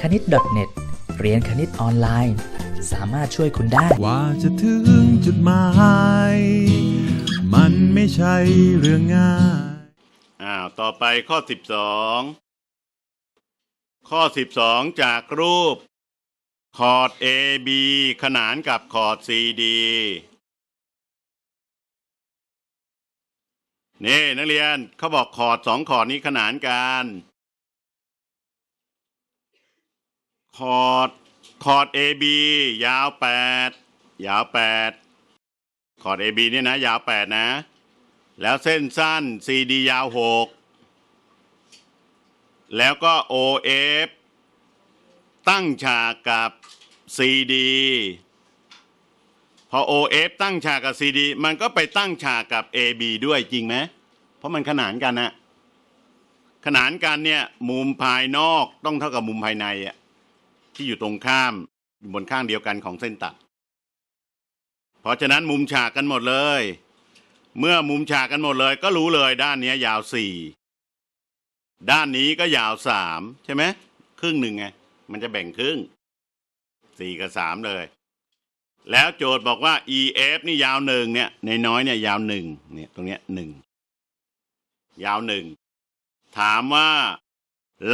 คณิต .net เรียนคณิตออนไลน์ สามารถช่วยคุณได้กว่าจะถึงจุดหมาย มันไม่ใช่เรื่องง่าย อ้าว ต่อไปข้อสิบสองข้อสิบสองจากรูป คอร์ด AB ขนานกับคอร์ด CD นี่ นักเรียนเขาบอกคอร์ดสองคอร์ดนี้ขนานกัน คอร์ดคอร์ด AB ยาวแปดยาวแปดคอร์ด AB เนี่ยนะ ยาวแปดนะ แล้วเส้นสั้น CD ยาวหกแล้วก็ OF ตั้งฉากกับ CD พอ OF ตั้งฉากกับ CD มันก็ไปตั้งฉากกับ AB ด้วยจริงไหม เพราะมันขนานกันนะขนานกันเนี่ย มุมภายนอกต้องเท่ากับมุมภายในอะ ที่อยู่ตรงข้ามบนข้างเดียวกันของเส้นตัด เพราะฉะนั้นมุมฉากกันหมดเลย เมื่อมุมฉากกันหมดเลย ก็รู้เลยด้านนี้ยยาวสี่ด้านนี้ก็ยาวสามใช่ไหมครึ่งหนึ่งไงมันจะแบ่งครึ่งสี่กับสามเลย แล้วโจทย์บอกว่า EF นี่ยาวหนึ่งเนี่ยในน้อยเนี่ยยาวหนึ่งเนี่ยตรงเนี้ยหนึ่งยาวหนึ่งถามว่า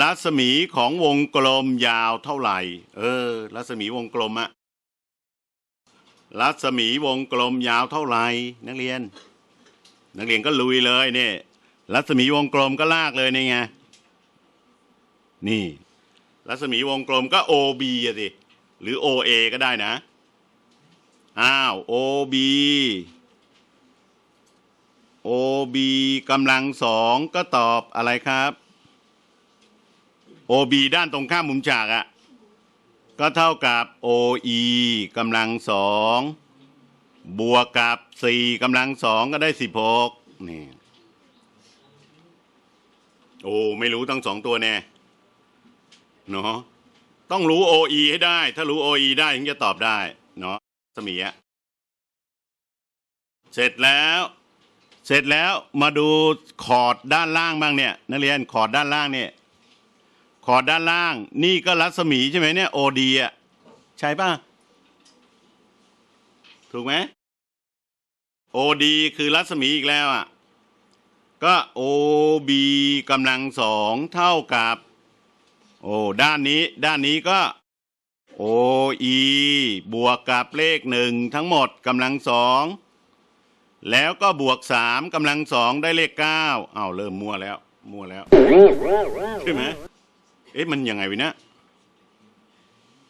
รัศมีของวงกลมยาวเท่าไหร่ เออ รัศมีวงกลมอะรัศมีวงกลมยาวเท่าไหร่นักเรียน นักเรียนก็ลุยเลยเนี่ยรัศมีวงกลมก็ลากเลยนี่ไงนี่ รัศมีวงกลมก็ OB อะสิหรือ OA ก็ได้นะอ้าว OB OB กำลังสองก็ตอบอะไรครับ OB ด้านตรงข้ามมุมฉากอะก็เท่ากับ OE กำลังสองบวกกับสี่กำลังสองก็ได้สิบหกนี่โอ้ไม่รู้ทั้งสองตัวแน่เนาะต้องรู้ OE ให้ได้ ถ้ารู้ OE ได้ถึงจะตอบได้เนาะสมีอะเสร็จแล้ว เสร็จแล้วมาดูคอร์ดด้านล่างบ้างเนี่ยนักเรียนคอร์ดด้านล่างเนี่ย คอร์ดด้านล่าง นี่ก็รัศมีใช่ไหมเนี่ย OD อะใช่ป่ะ ถูกไหม OD คือรัศมีอีกแล้วอะ ก็ OB กำลังสองเท่ากับ โอ้ด้านนี้ ด้านนี้ก็ OE บวกกับเลขหนึ่งทั้งหมดกำลังสองแล้วก็บวกสามกำลังสองได้เลขเก้าเอ้าเริ่มมั่วแล้ว มั่วแล้ว ใช่ไหม เอ๊ะมันยังไงวะเนี่ย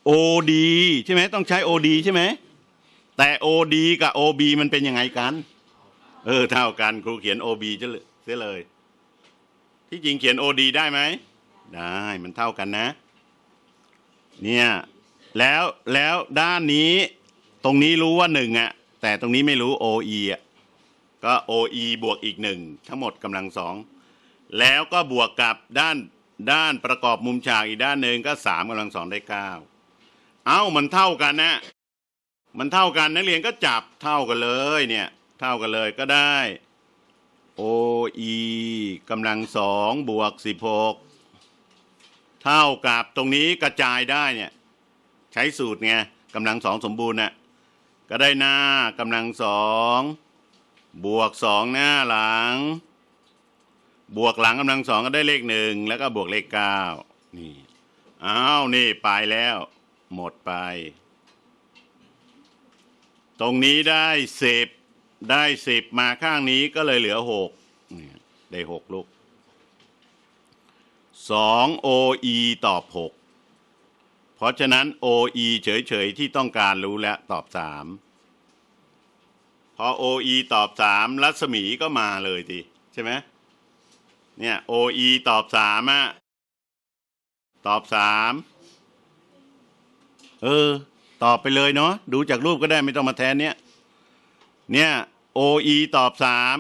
OD ใช่ไหมต้องใช้ OD ใช่ไหมแต่ OD กับ OB มันเป็นยังไงกัน เออเท่ากันครูเขียน OB จะเลยเสียเลย ที่จริงเขียน OD ได้ไหมได้มันเท่ากันนะ เนี่ยแล้วแล้วด้านนี้ตรงนี้รู้ว่าหนึ่งอะแต่ตรงนี้ไม่รู้ OE อะก็ OE บวกอีกหนึ่งทั้งหมดกำลังสองแล้วก็บวกกับด้าน ด้านประกอบมุมฉากอีกด้านหนึ่งก็สามกำลังสองได้เก้าเอ้ามันเท่ากันนะ มันเท่ากันนักเรียนก็จับเท่ากันเลยเนี่ย เท่ากันเลยก็ได้ OE กำลังสองบวกสิบหกเท่ากับตรงนี้กระจายได้เนี่ยใช้สูตรไงกำลังสองสมบูรณ์น่ะก็ได้หน้ากำลังสองบวกสองหน้าหลัง บวกหลังกำลังสองก็ได้เลขหนึ่งแล้วก็บวกเลขเก้านี่อ้าวนี่ไปแล้ว หมดไป ตรงนี้ได้สิบได้สิบมาข้างนี้ก็เลยเหลือหกได้หกลูกสอง OE ตอบหกเพราะฉะนั้น OE เฉยๆ ที่ต้องการรู้แล้ว ตอบสามพอ OE ตอบสามรัศมีก็มาเลยทีใช่ไหม เนี่ย OE ตอบสามอะตอบสามเออ ตอบไปเลยเนาะดูจากรูปก็ได้ไม่ต้องมาแทนเนี่ย เนี่ย OE ตอบสาม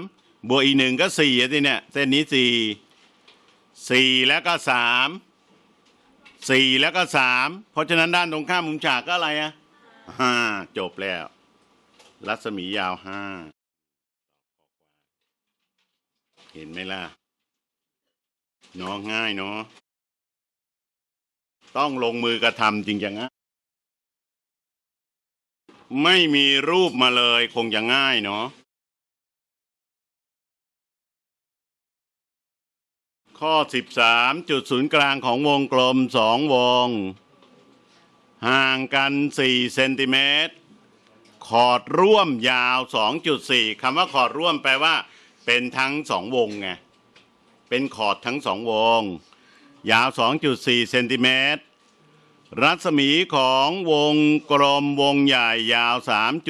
บวกอีหนึ่งก็สี่สิเนี่ย เส้นนี้สี่สี่แล้วก็สามสี่แล้วก็สามเพราะฉะนั้นด้านตรงข้ามมุมฉากก็อะไรอะห้าจบแล้ว รัศมียาวห้าเห็นไหมล่ะ เนาะง่ายเนาะต้องลงมือกระทำจริงจังนะไม่มีรูปมาเลยคงจะง่ายเนาะข้อ13จุดศูนย์กลางของวงกลมสองวง ห่างกัน4เซนติเมตรขอดร่วมยาว 2.4 คำว่าขอดร่วมแปลว่า เป็นทั้งสองวงไง เป็นขอดทั้งสองวง ยาว 2.4 เซนติเมตร รัศมีของวงกลมวงใหญ่ยาว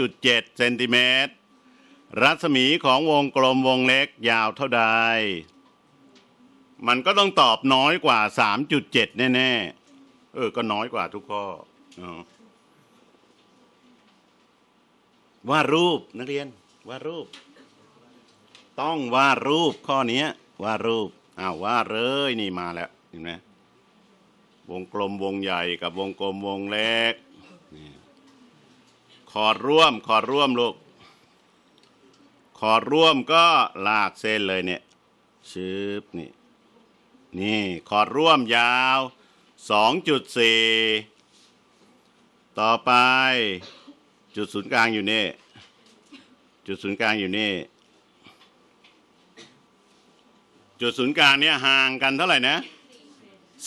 3.7 เซนติเมตร รัศมีของวงกลมวงเล็กยาวเท่าใด มันก็ต้องตอบน้อยกว่า 3.7 แน่ ๆ เออ ก็น้อยกว่าทุกข้อเนาะวาดรูปนักเรียนวาดรูป ต้องวาดรูปข้อนี้ วาดรูปอ้าววาดเลยนี่มาแล้วเห็นไหมวงกลมวงใหญ่กับวงกลมวงเล็กนี่ขอดร่วมขอดร่วมลูกขอดร่วมก็ลากเส้นเลยเนี่ยชืบนี่นี่ขอดร่วมยาว 2.4 ต่อไป จุดศูนย์กลางอยู่นี่ จุดศูนย์กลางอยู่นี่ จุดศูนย์กลางเนี่ยห่างกันเท่าไหร่นะ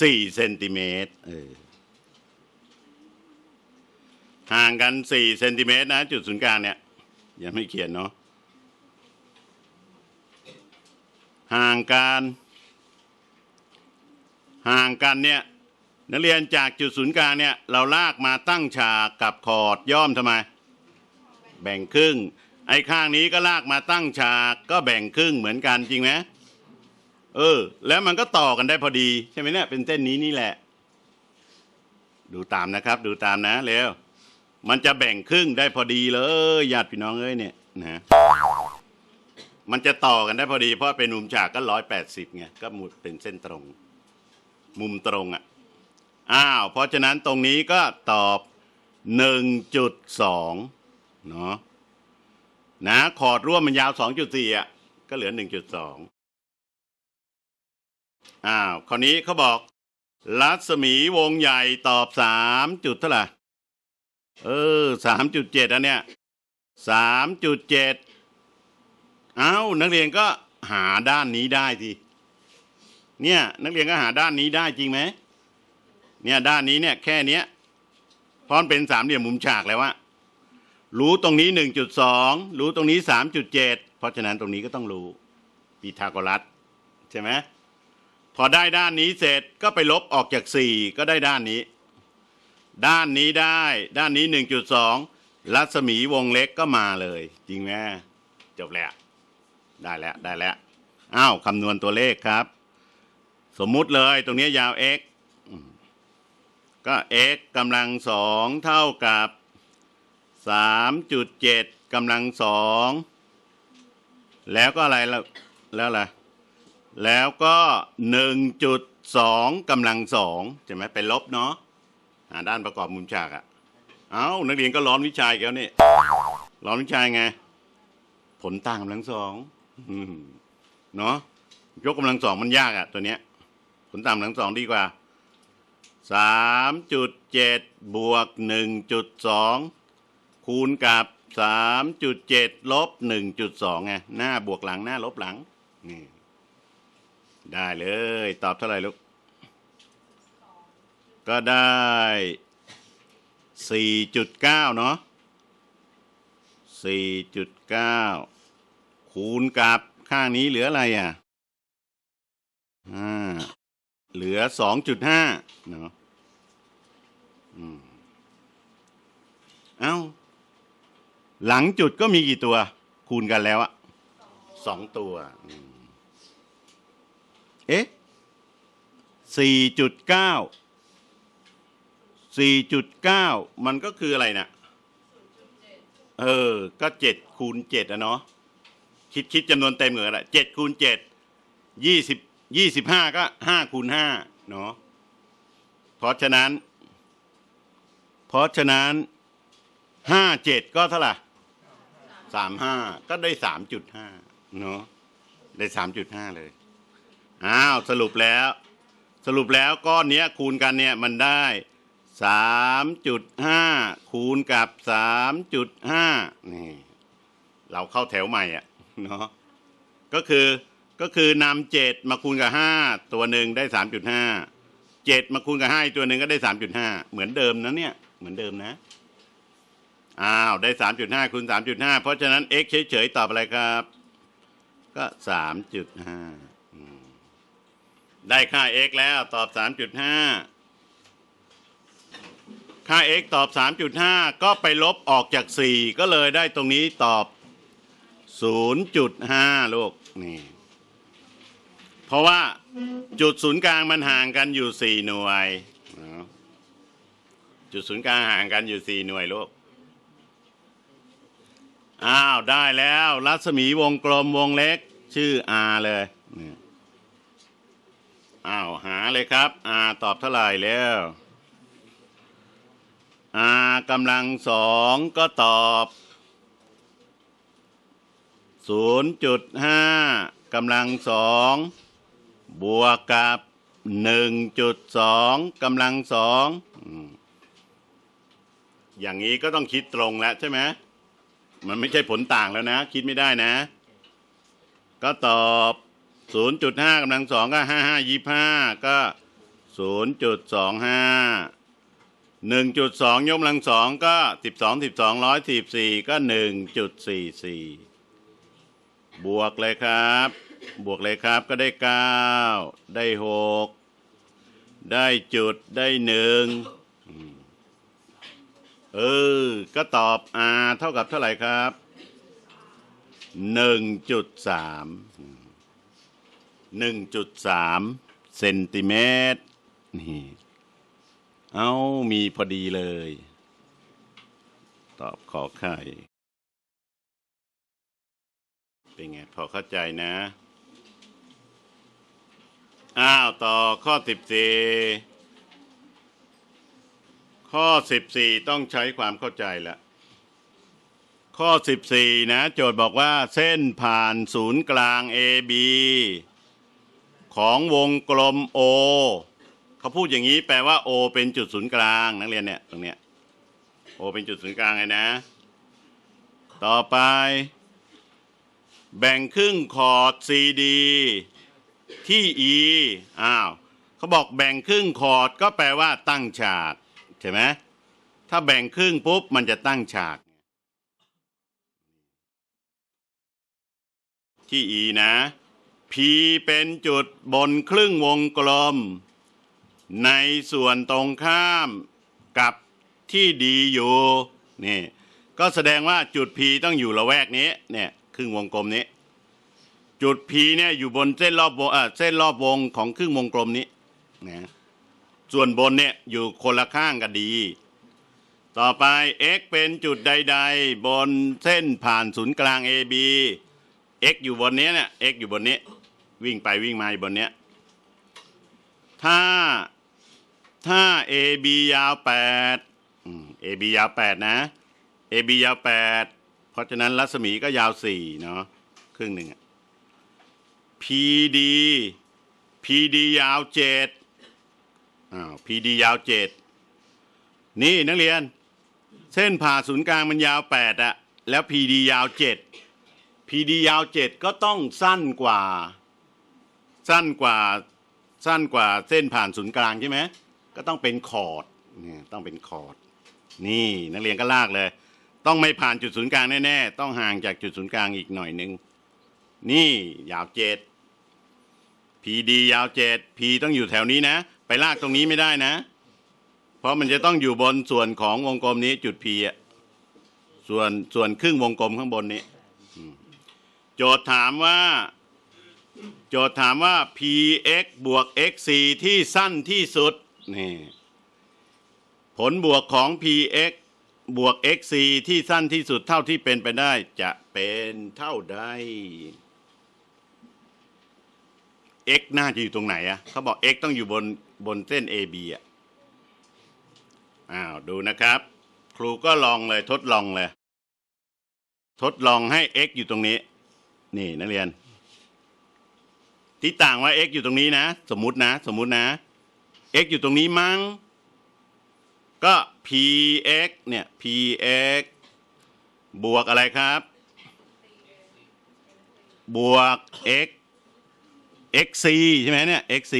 สี่เซนติเมตรเออห่างกันสี่เซนติเมตรนะ จุดศูนย์กลางเนี่ยยังไม่เขียนเนาะห่างกันห่างกันเนี่ยนักเรียนจากจุดศูนย์กลางเนี่ยเราลากมาตั้งฉากกับขอดย่อมทำไม แบ่งครึ่ง ไอ้ข้างนี้ก็ลากมาตั้งฉากก็แบ่งครึ่งเหมือนกันจริงไหม เออ แล้วมันก็ต่อกันได้พอดี ใช่ไหมเนี่ยเป็นเส้นนี้นี่แหละ ดูตามนะครับ ดูตามนะเร็วมันจะแบ่งครึ่งได้พอดีเลยญาติพี่น้องเอ้ยเนี่ยนะมันจะต่อกันได้พอดี เพราะเป็นมุมฉากก็ร้อยแปดสิบไงก็มุดเป็นเส้นตรง มุมตรงอะอ้าวเพราะฉะนั้นตรงนี้ก็ตอบหนึ่งจุดสองเนาะนะขอดร่วมมันยาวสองจุดสี่อะก็เหลือหนึ่งจุดสอง อ้าวคราวนี้เขาบอก รัศมีวงใหญ่ตอบสามจุดเท่าไหร่เออสามจุดเจ็ดอันเนี้ยสามจุดเจ็ดเอ้านักเรียนก็หาด้านนี้ได้ทีเนี่ยนักเรียนก็หาด้านนี้ได้จริงไหมเนี่ยด้านนี้เนี่ยแค่เนี้ยพราะมันเป็นสามเหลี่ยมมุมฉากแล้วว่ารู้ตรงนี้หนึ่งจุดสองรู้ตรงนี้สามจุดเจ็ดเพราะฉะนั้นตรงนี้ก็ต้องรู้ปีทาโกรัสใช่ไหม พอได้ด้านนี้เสร็จก็ไปลบออกจากสี่ก็ได้ด้านนี้ ด้านนี้ได้ ด้านนี้หนึ่งจุดสองรัศมีวงเล็กก็มาเลย จริงไหมจบแล้ว ได้แล้ว ได้แล้ว อ้าวคำนวณตัวเลขครับ สมมุติเลยตรงนี้ยาว x ก็ x กำลังสองเท่ากับสามจุดเจ็ดกำลังสองแล้วก็อะไรแล้วแล้วอะไร แล้วก็หนึ่งจุดสองกำลังสองใช่ไหมเป็นลบเนาะด้านประกอบมุมฉากอะ่ะ เอ้านักเรียนก็ร้อนวิชาแล้วนี่ร้อนวิชาไง ผลต่างกำลังสองเนาะยกกำลังสองมันยากอะ่ะ ตัวเนี้ย ผลต่างกำลังสองดีกว่าสามจุดเจ็ดบวกหนึ่งจุดสองคูณกับสามจุดเจ็ดลบหนึ่งจุดสองไงหน้าบวกหลังหน้าลบหลังนี่ ได้เลย ตอบเท่าไหร่ลูก ก็ได้สี่จุดเก้าเนาะสี่จุดเก้าคูณกับข้างนี้เหลืออะไรอะอ่าเหลือสองจุดห้าเนาะอืมเอ้า หลังจุดก็มีกี่ตัว คูณกันแล้วอะสองตัวอืม เอ๊ะสี่จุดเก้าสี่จุดเก้ามันก็คืออะไรนะเออ ก็เจ็ดคูณเจ็ดอะเนาะคิดคิดจำนวนเต็มเหรอละเจ็ดคูณเจ็ดยี่สิบยี่สิบห้าก็ห้าคูณห้าเนาะเพราะฉะนั้น เพราะฉะนั้นห้าเจ็ดก็เท่าไหร่สามห้าก็ได้สามจุดห้าเนาะได้สามจุดห้าเลย อ้าวสรุปแล้ว สรุปแล้วก้อนเนี้ยคูณกันเนี่ยมันได้สามจุดห้าคูณกับสามจุดห้านี่ เราเข้าแถวใหม่อะเนาะก็คือก็คือนำเจ็ดมาคูณกับห้าตัวหนึ่งได้สามจุดห้าเจ็ดมาคูณกับห้าตัวหนึ่งก็ได้สามจุดห้าเหมือนเดิมนะเนี่ยเหมือนเดิมนะอ้าวได้สามจุดห้าคูณสามจุดห้าเพราะฉะนั้น x เฉยๆตอบอะไรครับ ก็สามจุดห้า ได้ค่า x แล้วตอบสามจุดห้าค่า x ตอบสามจุดห้าก็ไปลบออกจากสี่ก็เลยได้ตรงนี้ตอบศูนย์จุดห้าลูกนี่เพราะว่าจุดศูนย์กลางมันห่างกันอยู่สี่หน่วย จุดศูนย์กลางห่างกันอยู่สี่หน่วยลูกอ้าว ได้แล้ว รัศมีวงกลมวงเล็ก ชื่อ R เลย อ้าวหาเลยครับ R ตอบเท่าไหร่แล้ว R กำลังสองก็ตอบศูนย์จุดห้ากำลังสองบวกกับหนึ่งจุดสองกำลังสองอย่างนี้ก็ต้องคิดตรงแล้วใช่ไหมมันไม่ใช่ผลต่างแล้วนะ คิดไม่ได้นะ ก็ตอบ ศูนย์จุดห้ากำลังสองก็ห้าห้ายี่ห้าก็ศูนย์จุดสองห้าหนึ่งจุดสองยกกำลังสองก็สิบสองสิบสองร้อยสิบสี่ก็หนึ่งจุดสี่สี่บวกเลยครับ บวกเลยครับก็ได้เก้าได้หกได้จุดได้หนึ่งเออ ก็ตอบ r เท่ากับเท่าไหร่ครับหนึ่งจุดสาม นึ่งจุดสามหนึ่งจุดสามเซนติเมตรนี่เอามีพอดีเลย ตอบขอไข่เป็นไง พอเข้าใจนะ อ้าว ต่อข้อสิบสี่ข้อ 14 ต้องใช้ความเข้าใจละข้อ 14 นะ โจทย์บอกว่าเส้นผ่านศูนย์กลาง AB ของวงกลม O เขาพูดอย่างนี้แปลว่า O เป็นจุดศูนย์กลางนักเรียนเนี่ยตรงเนี้ย O เป็นจุดศูนย์กลางไงนะ ต่อไป แบ่งครึ่งคอร์ด CD ที่ E อ้าวเขาบอกแบ่งครึ่งคอร์ดก็แปลว่าตั้งฉากใช่ไหมถ้าแบ่งครึ่งปุ๊บมันจะตั้งฉากที่ E นะ P เป็นจุดบนครึ่งวงกลม ในส่วนตรงข้ามกับที่ดีอยู่นี่ก็แสดงว่าจุด P ต้องอยู่ละแวกนี้เนี่ยครึ่งวงกลมนี้ จุด P เนี่ยอยู่บนเส้นรอบวงเออเส้นรอบวงของครึ่งวงกลมนี้นะส่วนบนเนี่ยอยู่คนละข้างกันดี ต่อไป x เป็นจุดใด ๆ บนเส้นผ่านศูนย์กลาง AB x อยู่บนนี้เนี่ย x อยู่บนนี้ วิ่งไปวิ่งมาอยู่บนเนี้ยถ้าถ้า AB ยาว8อืม AB ยาว 8 นะ AB ยาว 8 เพราะฉะนั้นรัศมีก็ยาว 4 เนาะครึ่งหนึ่งอะ PD PD ยาว 7อ้าว PD ยาวเจ็ดนี่นักเรียน เส้นผ่าศูนย์กลางมันยาวแปดอะแล้ว PD ยาวเจ็ด PD ยาวเจ็ดก็ต้องสั้นกว่า สั้นกว่าสั้นกว่าเส้นผ่านศูนย์กลางใช่ไหมก็ต้องเป็นคอร์ดนี่ต้องเป็นคอร์ดนี่นักเรียนก็ลากเลย ต้องไม่ผ่านจุดศูนย์กลางแน่ๆต้องห่างจากจุดศูนย์กลางอีกหน่อยนึงนี่ยาวเจ็ด PD ยาวเจ็ด P ต้องอยู่แถวนี้นะ ไปลากตรงนี้ไม่ได้นะ เพราะมันจะต้องอยู่บนส่วนของวงกลมนี้จุด P อะส่วนส่วนครึ่งวงกลมข้างบนนี้โจทย์ถามว่า โจทย์ถามว่า px บวก xc ที่สั้นที่สุดนี่ผลบวกของ px บวก xc ที่สั้นที่สุดเท่าที่เป็นไปได้จะเป็นเท่าใด x น่าจะอยู่ตรงไหนอะเขาบอก x ต้องอยู่บนบนเส้น AB อะอ้าวดูนะครับ ครูก็ลองเลยทดลองเลย ทดลองให้ x อยู่ตรงนี้ นี่นักเรียน ที่ต่างว่า x อยู่ตรงนี้นะ สมมุตินะ สมมุตินะ x อยู่ตรงนี้มั้ง ก็ px เนี่ย px บวกอะไรครับ บวก x xc ใช่ไหมเนี่ย xc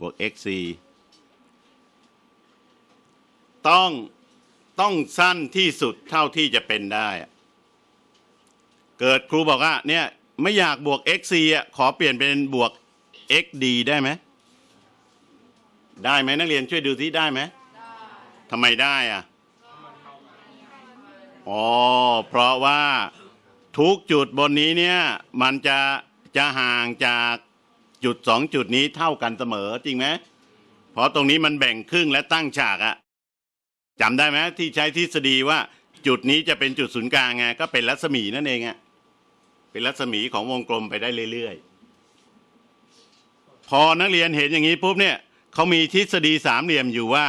บวก xc ต้องต้องสั้นที่สุดเท่าที่จะเป็นได้ เกิดครูบอกว่าเนี่ย ไม่อยากบวก xc อะขอเปลี่ยนเป็นบวก xd ได้ไหมได้ไหมนักเรียนช่วยดูที่ได้ไหมทำไมได้อะอ๋อเพราะว่าทุกจุดบนนี้เนี่ยมันจะจะห่างจากจุดสองจุดนี้เท่ากันเสมอจริงไหมเพราะตรงนี้มันแบ่งครึ่งและตั้งฉากอะจำได้ไหมที่ใช้ทฤษฎีว่าจุดนี้จะเป็นจุดศูนย์กลางไงก็เป็นรัศมีนั่นเองอะ เป็นรัศมีของวงกลมไปได้เรื่อยๆ พอนักเรียนเห็นอย่างนี้ปุ๊บเนี่ยเขามีทฤษฎีสามเหลี่ยมอยู่ว่า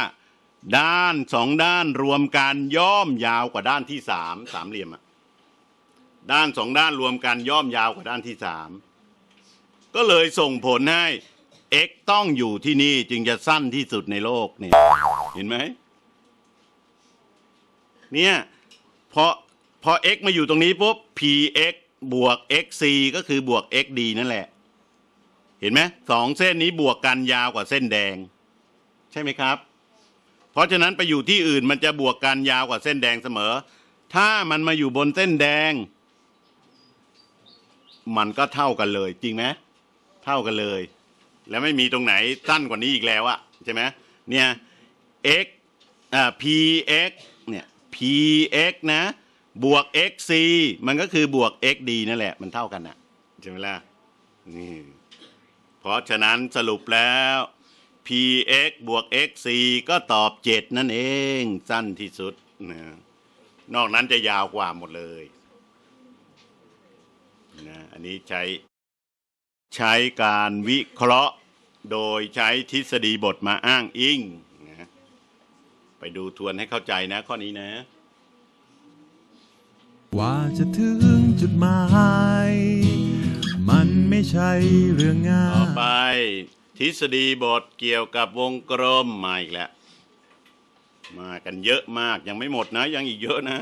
ด้านสองด้านรวมกันย่อมยาวกว่าด้านที่สามสามเหลี่ยมอะด้านสองด้านรวมกันย่อมยาวกว่าด้านที่สามก็เลยส่งผลให้ x ต้องอยู่ที่นี่จึงจะสั้นที่สุดในโลกนี่เห็นไหมเนี่ยพอพอ x มาอยู่ตรงนี้ปุ๊บ px บวก xc ก็คือบวก xd นั่นแหละ เห็นไหมสองเส้นนี้บวกกันยาวกว่าเส้นแดง ใช่ไหมครับ เพราะฉะนั้นไปอยู่ที่อื่นมันจะบวกกันยาวกว่าเส้นแดงเสมอ ถ้ามันมาอยู่บนเส้นแดง มันก็เท่ากันเลย จริงไหมเท่ากันเลย แล้วไม่มีตรงไหนสั้นกว่านี้อีกแล้วอะใช่ไหมเนี่ย x อ่า px เนี่ย px นะ บวก xc มันก็คือบวก xd นั่นแหละ มันเท่ากันอะใช่ไหมล่ะนี่เพราะฉะนั้นสรุปแล้ว px บวก xc ก็ตอบ 7 นั่นเอง สั้นที่สุดนะนอกนั้นจะยาวกว่าหมดเลยนะอันนี้ใช้ ใช้การวิเคราะห์โดยใช้ทฤษฎีบทมาอ้างอิงนะไปดูทวนให้เข้าใจนะข้อนี้นะ ว่าจะถึงจุดหมาย มันไม่ใช่เรื่องง่าต่อไป ทฤษฎีบทเกี่ยวกับวงกลมมาอีกแล้ว มากันเยอะมากยังไม่หมดนะ ยังอีกเยอะนะ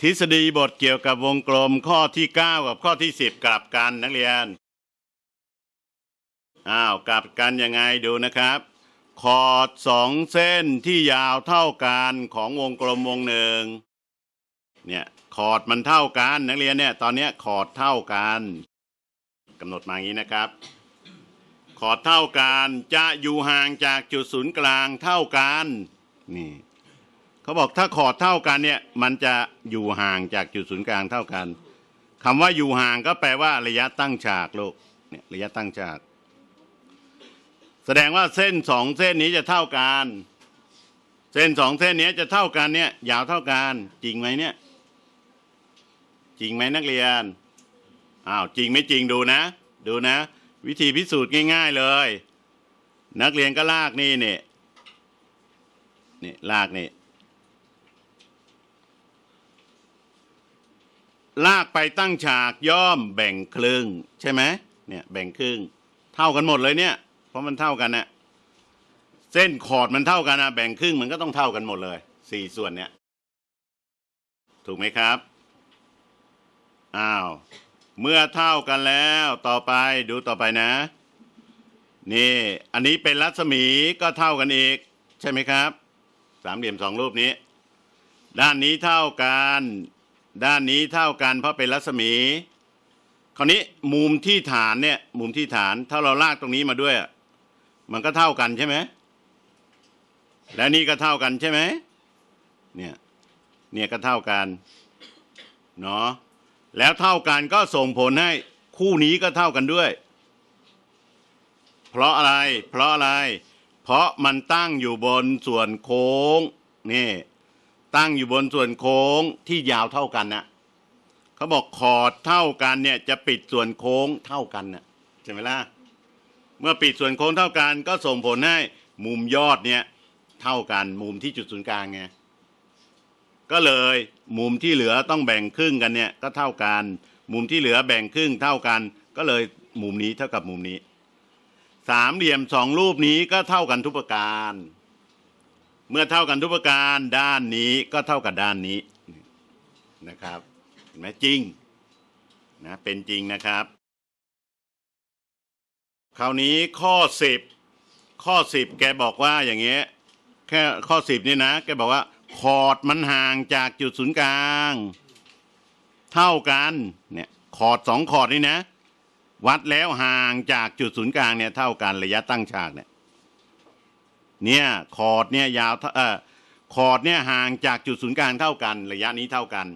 ทฤษฎีบทเกี่ยวกับวงกลมข้อที่ 9 กับข้อที่ 10 กลับกันนักเรียนอ้าวกลับกันยังไงดูนะครับ ขอดสองเส้นที่ยาวเท่ากันของวงกลมวงหนึ่ง เนี่ยขอร์ดมันเท่ากันนักเรียนเนี่ยตอนนี้ยขอดเท่ากันกำหนดมาอย่างนี้นะครับขอร์ดเท่ากันจะอยู่ห่างจากจุดศูนย์กลางเท่ากันนี่เขาบอกถ้าขอร์ดเท่ากันเนี่ยมันจะอยู่ห่างจากจุดศูนย์กลางเท่ากันคำว่าอยู่ห่างก็แปลว่าระยะตั้งฉากลูกเนี่ยระยะตั้งฉาก แสดงว่าเส้นสองเส้นนี้จะเท่ากัน เส้นสองเส้นนี้จะเท่ากันเนี่ยยาวเท่ากันจริงไหมเนี่ย จริงไหมนักเรียนอ้าวจริงไม่จริงดูนะ ดูนะ วิธีพิสูจน์ง่าย ๆเลย นักเรียนก็ลากนี่เนี่ยนี่ลากนี่ลากไปตั้งฉากย่อมแบ่งครึ่งใช่ไหมเนี่ยแบ่งครึ่ง เท่ากันหมดเลยเนี่ย เพราะมันเท่ากันนะเส้นขอดมันเท่ากันนะแบ่งครึ่งมันก็ต้องเท่ากันหมดเลยสี่ส่วนเนี่ย ถูกไหมครับ อ้าว เมื่อเท่ากันแล้วต่อไปดูต่อไปนะ นี่ อันนี้เป็นรัศมีก็เท่ากันอีก ใช่ไหมครับ สามเหลี่ยมสองรูปนี้ ด้านนี้เท่ากัน ด้านนี้เท่ากัน เพราะเป็นรัศมี คราวนี้มุมที่ฐานเนี่ย มุมที่ฐานถ้าเราลากตรงนี้มาด้วย มันก็เท่ากันใช่ไหมและนี่ก็เท่ากันใช่ไหมเนี่ยเนี่ยก็เท่ากันเนาะ แล้วเท่ากันก็ส่งผลให้คู่นี้ก็เท่ากันด้วย เพราะอะไร เพราะอะไร เพราะมันตั้งอยู่บนส่วนโค้งนี่ ตั้งอยู่บนส่วนโค้งที่ยาวเท่ากันนะเขาบอกขอดเท่ากันเนี่ยจะปิดส่วนโค้งเท่ากันนะใช่ไหมล่ะเมื่อปิดส่วนโค้งเท่ากัน ก็ส่งผลให้มุมยอดเนี่ยเท่ากันมุมที่จุดศูนย์กลางไง ก็เลยมุมที่เหลือต้องแบ่งครึ่งกันเนี่ยก็เท่ากัน มุมที่เหลือแบ่งครึ่งเท่ากัน ก็เลยมุมนี้เท่ากับมุมนี้ สามเหลี่ยมสองรูปนี้ก็เท่ากันทุกประการ เมื่อเท่ากันทุกประการด้านนี้ก็เท่ากับด้านนี้นะครับเห็นไหมจริงนะเป็นจริงนะครับ คราวนี้ข้อสิบข้อสิบแกบอกว่าอย่างเงี้ยแค่ข้อสิบนี่นะ แกบอกว่า คอร์ดมันห่างจากจุดศูนย์กลาง เท่ากันเนี่ยคอร์ดสองคอร์ดนี่นะ วัดแล้วห่างจากจุดศูนย์กลางเนี่ยเท่ากันระยะตั้งฉากเนี่ยเนี่ยคอร์ดเนี่ยยาวเท่าเออคอร์ดเนี่ยห่างจากจุดศูนย์กลางเท่ากัน ระยะนี้เท่ากัน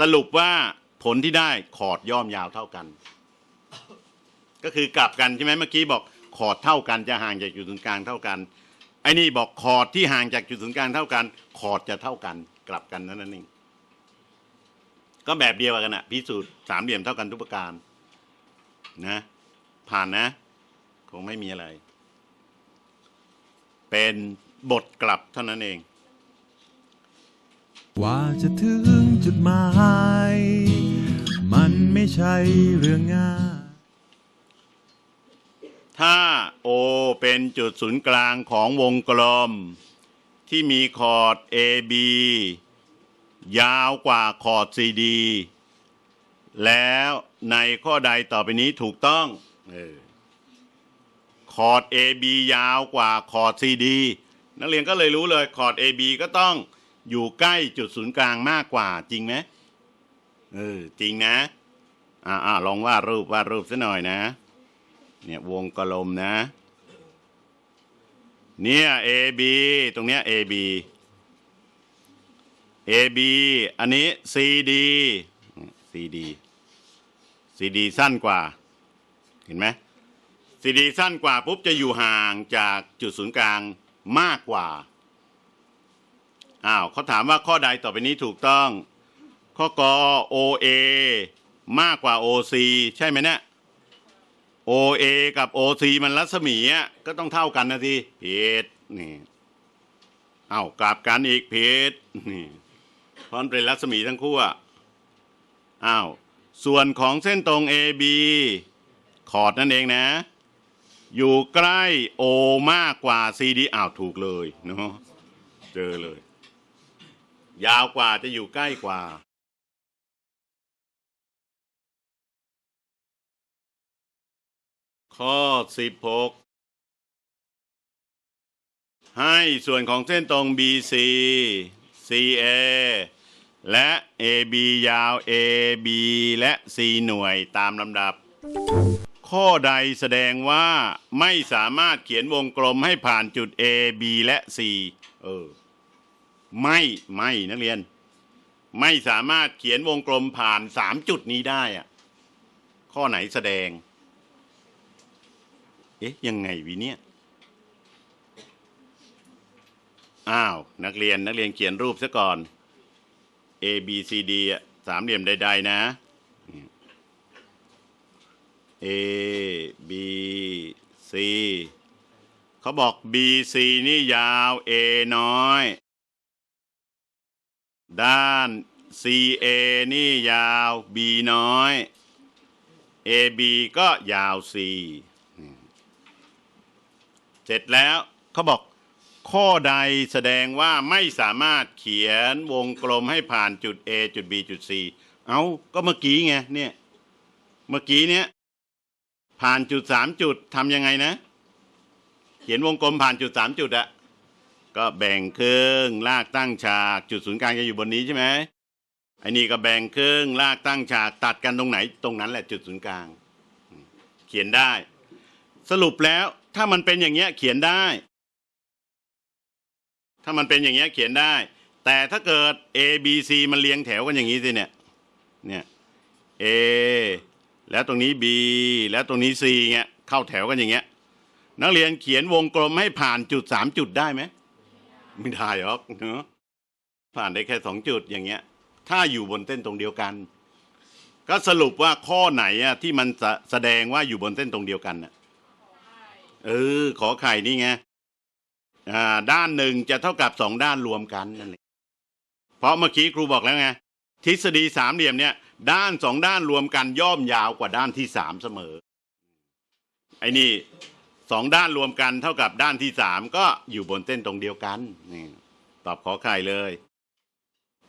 สรุปว่าผลที่ได้คอร์ดย่อมยาวเท่ากัน ก็คือกลับกันใช่ไหมเมื่อกี้บอกคอร์ดเท่ากันจะห่างจากจุดศูนย์กลางเท่ากัน ไอ้นี่บอกคอร์ดที่ห่างจากจุดศูนย์กลางเท่ากัน คอร์ดจะเท่ากันกลับกันนั่นเองก็แบบเดียวกันอะพิสูจน์สามเหลี่ยมเท่ากันทุกประการ นะ ผ่านนะ คงไม่มีอะไร เป็นบทกลับเท่านั้นเอง กว่าจะถึงจุดหมาย มันไม่ใช่เรื่องง่าย ถ้า O เป็นจุดศูนย์กลางของวงกลม ที่มีคอร์ด AB ยาวกว่าคอร์ด CD แล้วในข้อใดต่อไปนี้ถูกต้องเออคอร์ด AB ยาวกว่าคอร์ด CD นักเรียนก็เลยรู้เลยคอร์ด AB ก็ต้องอยู่ใกล้จุดศูนย์กลางมากกว่าจริงไหมเออจริงนะ อ่าอ่าลองวาดรูปวาดรูปซะหน่อยนะ เนี่ยวงกลมนะ เนี่ย AB ตรงเนี้ย AB AB อันนี้ CD CD CD สั้นกว่า เห็นไหม CD สั้นกว่าปุ๊บจะอยู่ห่างจากจุดศูนย์กลางมากกว่า อ้าวเขาถามว่าข้อใดต่อไปนี้ถูกต้อง ข้อกอ OA มากกว่า OC ใช่ไหมเนี่ย OA กับ OC มันรัศมีอะก็ต้องเท่ากันนะทีผิดนี่เอ้ากลับกันอีกผิดนี่เพราะมันเป็นรัศมีทั้งคู่อะอ้าวส่วนของเส้นตรง AB คอร์ดนั่นเองนะ อยู่ใกล้ O มากกว่า CD อ้าวถูกเลยเนาะเจอเลย ยาวกว่าจะอยู่ใกล้กว่า ข้อ 16 ให้ส่วนของเส้นตรง BC CA และ AB ยาว AB และ C หน่วยตามลำดับ ข้อใดแสดงว่าไม่สามารถเขียนวงกลมให้ผ่านจุด A B และ C เออ ไม่ไม่นักเรียน ไม่สามารถเขียนวงกลมผ่านสามจุดนี้ได้อะข้อไหนแสดง เอ๊ะ ยังไงวิเนี่ย อ้าว นักเรียนนักเรียนเขียนรูปซะก่อน A B C D อะสามเหลี่ยมใด ๆ นะ A B C เขาบอก B C นี่ยาว A น้อย ด้าน C A นี่ยาว B น้อย A B ก็ยาว C ร็จแล้วเขาบอกข้อใดแสดงว่าไม่สามารถเขียนวงกลมให้ผ่านจุด A จุด B จุด C เอาก็เมื่อกี้ไงเนี่ย เมื่อกี้เนี้ยผ่านจุดสามจุดทำยังไงนะ เขียนวงกลมผ่านจุดสามจุดอะก็แบ่งครึ่งลากตั้งฉากจุดศูนย์กลางจะอยู่บนนี้ใช่ไหมไอ้นี่ก็แบ่งครึ่งลากตั้งฉากตัดกันตรงไหน ตรงนั้นแหละจุดศูนย์กลาง เขียนได้ สรุปแล้ว ถ้ามันเป็นอย่างเงี้ยเขียนได้ ถ้ามันเป็นอย่างเงี้ยเขียนได้ แต่ถ้าเกิด A B C มันเรียงแถวกันอย่างนี้สิเนี่ย เนี่ย A แล้วตรงนี้ B แล้วตรงนี้ C เงี้ยเข้าแถวกันอย่างเงี้ย นักเรียนเขียนวงกลมให้ผ่านจุดสามจุดได้ไหมไม่ได้หรอกเนาะผ่านได้แค่สองจุดอย่างเงี้ย ถ้าอยู่บนเส้นตรงเดียวกัน ก็สรุปว่าข้อไหนอะที่มันแสดงว่าอยู่บนเส้นตรงเดียวกันน่ะ เออ ขอไข่นี่ไงอ่า ด้านหนึ่งจะเท่ากับสองด้านรวมกันนั่นแหละเพราะเมื่อกี้ครูบอกแล้วไงทฤษฎีสามเหลี่ยมเนี่ย ด้านสองด้านรวมกันย่อมยาวกว่าด้านที่สามเสมอ ไอ้นี่สองด้านรวมกันเท่ากับด้านที่สามก็อยู่บนเส้นตรงเดียวกันนี่ตอบขอไข่เลย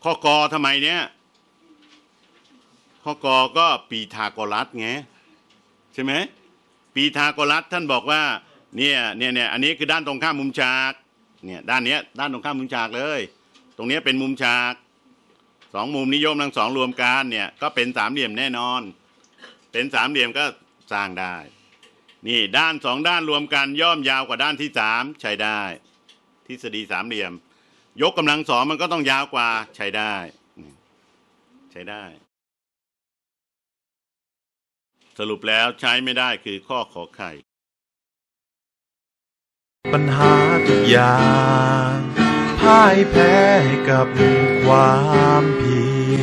ข้อกอทำไมเนี้ยข้อกอก็ปีทาโกรัสไงใช่ไหม ปีทาโกรัสท่านบอกว่าเนี่ยเนี่ยเนี่ยอันนี้คือด้านตรงข้ามมุมฉากเนี่ยด้านเนี้ยด้านตรงข้ามมุมฉากเลย ตรงเนี้ยเป็นมุมฉากสองมุมนิยมทั้งสองรวมกันเนี่ยก็เป็นสามเหลี่ยมแน่นอน เป็นสามเหลี่ยมก็สร้างได้ นี่ด้านสองด้านรวมกันย่อมยาวกว่าด้านที่สามใช้ได้ ทฤษฎีสามเหลี่ยม ยกกำลังสองมันก็ต้องยาวกว่าใช้ได้ ใช้ได้ สรุปแล้วใช้ไม่ได้คือข้อขอไข่ ปัญหาทุกอย่างพ่ายแพ้กับความผิด